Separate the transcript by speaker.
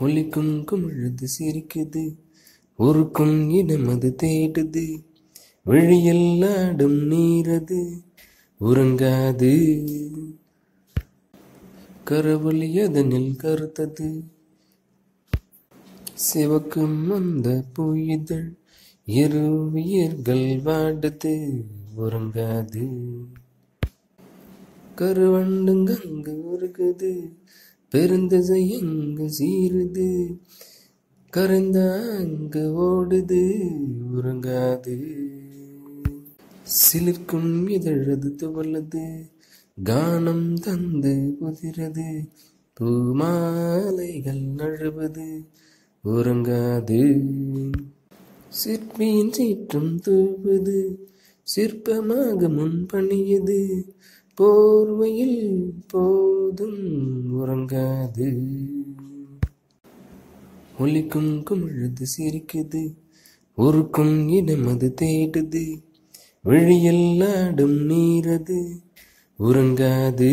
Speaker 1: ஒலிக்கும் குமிழுது சிரிக்குது. உருக்கும் இடம் அது தேடுது. விழியில் நீரது உறங்காது. கரவொலி அதனில் கருத்தது. சிவக்கும் அந்த புயதழ் இரு உயிர்கள் வாடுது. உறங்காது. கருவண்டுங்கங்கு உருகுது. பெருந்தசை எங்கு சீருது? கருந்த அங்கு ஓடுது உறங்காது. சிலிர்க்கும் இதழது துவல்லது கானம் தந்து புதிரது பூமாலைகள் நழுவது உறங்காது. சிற்பியின் சீற்றம் தூவது சிற்பமாக முன் பணியது போர்வையில் போதும் உறங்காது. ஒலிக்கும் குமிழது சிரிக்குது உருக்கும் இடம் அது தேடுது விழியில் ஆடும் நீரது உறங்காது.